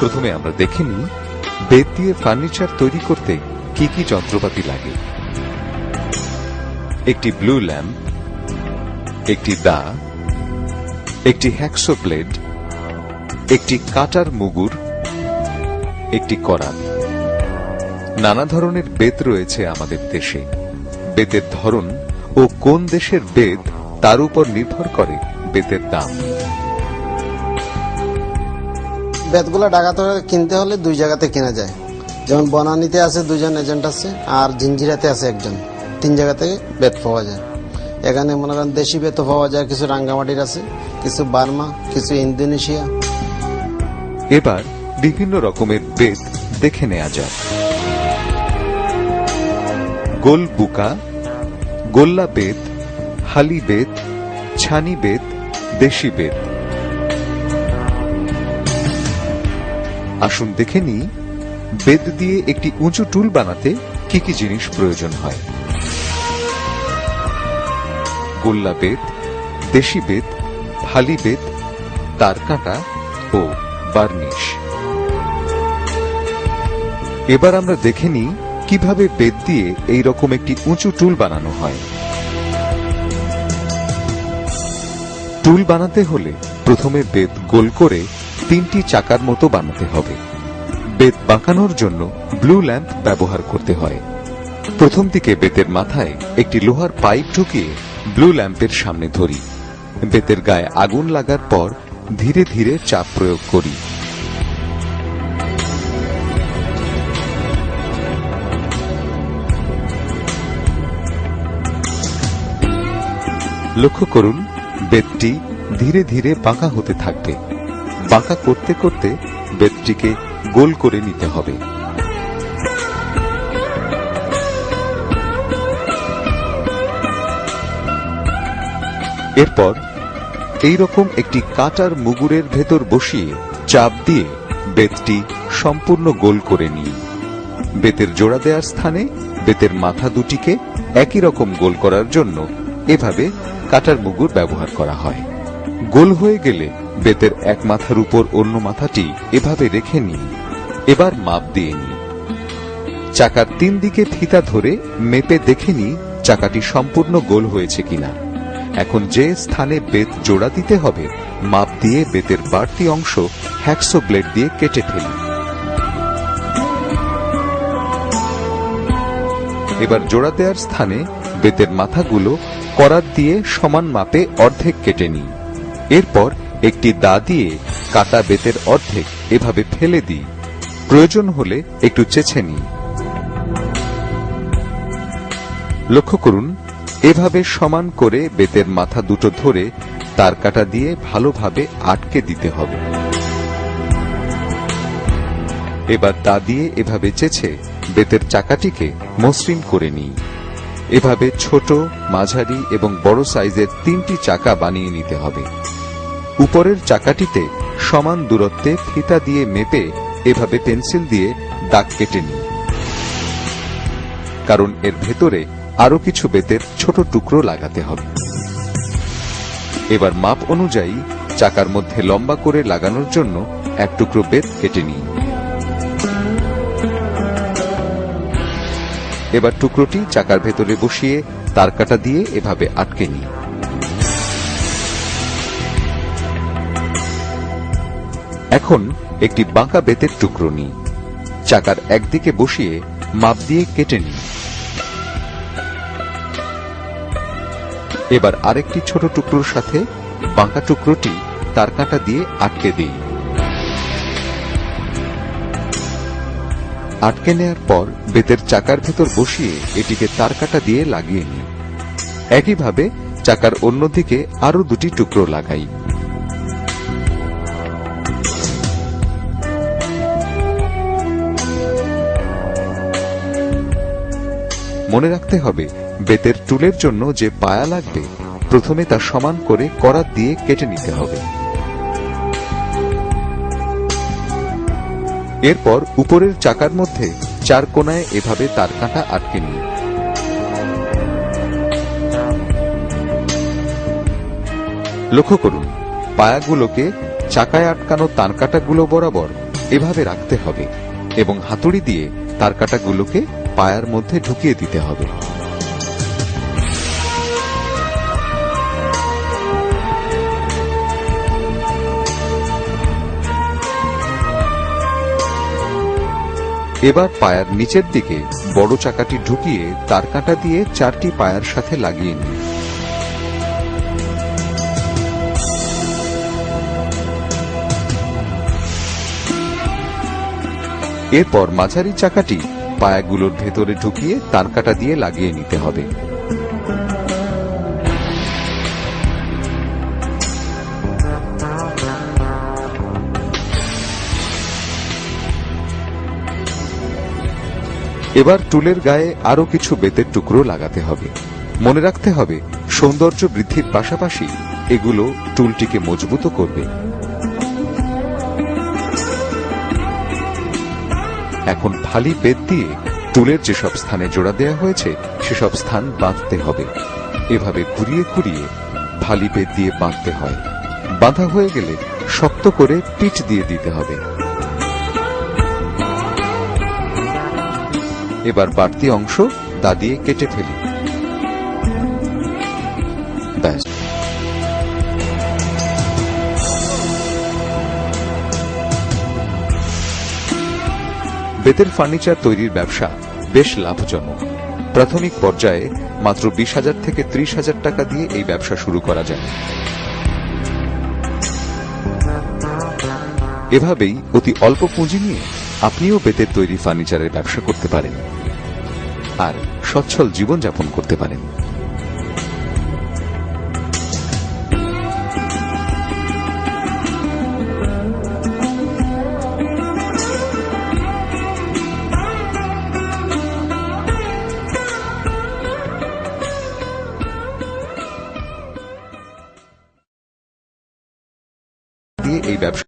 প্রথমে আমরা দেখে নিই বেত দিয়ে ফার্নিচার তৈরি করতে কি কি যন্ত্রপাতি লাগে। একটি ব্লু ল্যাম্প, একটি দা, একটি হ্যাক্সো ব্লেড একটি কাটার মুগুর, একটি করাত নানা ধরনের বেত রয়েছে আমাদের দেশে। বেতের ধরন ও কোন দেশের বেত তার উপর নির্ভর করে বেতের দাম। বেতগুলো ঢাকাতে কিনতে হলে দুই জায়গাতে কেনা যায়। যেমন বনানীতে আছে দুজন এজেন্ট আছে, আর জিঞ্জিরাতে আছে একজন। তিন জায়গা থেকে বেত পাওয়া যায়। এখানে মনে করেন দেশি বেতও পাওয়া যায়, কিছু রাঙ্গামাটির আছে, কিছু বার্মা, কিছু ইন্দোনেশিয়া। এবার বিভিন্ন রকমের বেত দেখে নেওয়া যাক। গোল বুকা, গোল্লা বেত, হালি বেত, ছানি বেত, দেশি বেত। আসুন দেখে নিই বেত দিয়ে একটি উঁচু টুল বানাতে কি কি জিনিস প্রয়োজন হয়। গোল্লা বেত দেশি বেত হালি বেত তার কাঁটা ও বার্নিশ। এবার আমরা দেখে নিই কীভাবে বেত দিয়ে এই রকম একটি উঁচু টুল বানানো হয়। টুল বানাতে হলে প্রথমে বেত গোল করে তিনটি চাকার মতো বানাতে হবে। বেত বাঁকানোর জন্য ব্লু ল্যাম্প ব্যবহার করতে হয়। প্রথম দিকে বেতের মাথায় একটি লোহার পাইপ ঢুকিয়ে ব্লু ল্যাম্পের সামনে ধরি। বেতের গায়ে আগুন লাগার পর ধীরে ধীরে চাপ প্রয়োগ করি। লক্ষ্য করুন বেদটি ধীরে ধীরে বাঁকা হতে থাকবে। বাঁকা করতে করতে বেদটিকে গোল করে নিতে হবে। এরপর এই রকম একটি কাটার মুগুরের ভেতর বসিয়ে চাপ দিয়ে বেতটি সম্পূর্ণ গোল করে নিই বেতের জোড়া দেওয়ার স্থানে বেতের মাথা দুটিকে একই রকম গোল করার জন্য এভাবে কাটার মুগুর ব্যবহার করা হয়। গোল হয়ে গেলে বেতের এক মাথার উপর অন্য মাথাটি এভাবে রেখে নিই এবার মাপ দিয়ে নিই চাকার তিন দিকে ফিতা ধরে মেপে দেখে নিই চাকাটি সম্পূর্ণ গোল হয়েছে কিনা। এখন যে স্থানে বেত জোড়া দিতে হবে, মাপ দিয়ে বেতের বাড়তি অংশ হ্যাকসো ব্লেড দিয়ে কেটে ফেলি এবার জোড়া দেওয়ার স্থানে বেতের মাথাগুলো করাত দিয়ে সমান মাপে অর্ধেক কেটে নিই এরপর একটি দা দিয়ে কাটা বেতের অর্ধেক এভাবে ফেলে দিই। প্রয়োজন হলে একটু চেছে নিই। লক্ষ্য করুন, এভাবে সমান করে বেতের মাথা দুটো ধরে তার কাটা দিয়ে ভালোভাবে আটকে দিতে হবে। এবার দা দিয়ে এভাবে চেছে বেতের চাকাটিকে মসৃণ করে নিই। এভাবে ছোট, মাঝারি এবং বড় সাইজের তিনটি চাকা বানিয়ে নিতে হবে। উপরের চাকাটিতে সমান দূরত্বে ফিতা দিয়ে মেপে এভাবে পেন্সিল দিয়ে দাগ কেটে নিই কারণ এর ভেতরে আরও কিছু বেতের ছোট টুকরো লাগাতে হবে। এবার মাপ অনুযায়ী চাকার মধ্যে লম্বা করে লাগানোর জন্য এক টুকরো বেত কেটে নিই এবার টুকরোটি চাকার ভেতরে বসিয়ে তার কাটা দিয়ে এভাবে আটকে নিই এখন একটি বাঁকা বেতের টুকরো নিই। চাকার একদিকে বসিয়ে মাপ দিয়ে কেটে নিই। এবার আরেকটি ছোট টুকরোর সাথে বাঁকা টুকরোটি তার কাঁটা দিয়ে আটকে দিই। আটকে নেয়ার পর বেতের চাকার ভেতর বসিয়ে এটিকে তার কাটা দিয়ে লাগিয়ে নিই। একইভাবে চাকার অন্যদিকে আরও দুটি টুকরো লাগাই। মনে রাখতে হবে, বেতের টুলের জন্য যে পায়া লাগবে, প্রথমে তা সমান করে করাত দিয়ে কেটে নিতে হবে। এরপর উপরের চাকার মধ্যে চার কোনায় এভাবে তার কাঁটা আটকে নিই লক্ষ্য করুন, পায়াগুলোকে চাকায় আটকানো তার কাঁটাগুলো বরাবর এভাবে রাখতে হবে এবং হাতুড়ি দিয়ে তার কাটাগুলোকে পায়ার মধ্যে ঢুকিয়ে দিতে হবে। এবার পায়ার নিচের দিকে বড় চাকাটি ঢুকিয়ে তার কাঁটা দিয়ে চারটি পায়ার সাথে লাগিয়ে নিন। এরপর মাঝারি চাকাটি পায়াগুলোর ভেতরে ঢুকিয়ে তার কাঁটা দিয়ে লাগিয়ে নিতে হবে। এবার টুলের গায়ে আরও কিছু বেতের টুকরো লাগাতে হবে। মনে রাখতে হবে, সৌন্দর্য বৃদ্ধির পাশাপাশি এগুলো টুলটিকে মজবুত করবে। এখন ফালি বেদ দিয়ে টুলের যেসব স্থানে জোড়া দেয়া হয়েছে, সেসব স্থান বাঁধতে হবে। এভাবে ঘুরিয়ে ঘুরিয়ে ফালি বেদ দিয়ে বাঁধতে হয়। বাঁধা হয়ে গেলে শক্ত করে পিচ দিয়ে দিতে হবে। এবার বাড়তি অংশ দা দিয়ে কেটে ফেলি। বেতের ফার্নিচার তৈরির ব্যবসা বেশ লাভজনক। প্রাথমিক পর্যায়ে মাত্র বিশ হাজার থেকে ত্রিশ হাজার টাকা দিয়ে এই ব্যবসা শুরু করা যায়। এভাবেই অতি অল্প পুঁজি নিয়ে আপনিও বেতের তৈরি ফার্নিচারের ব্যবসা করতে পারেন। আর সচ্ছল জীবনযাপন করতে পারেন। ব্যবসা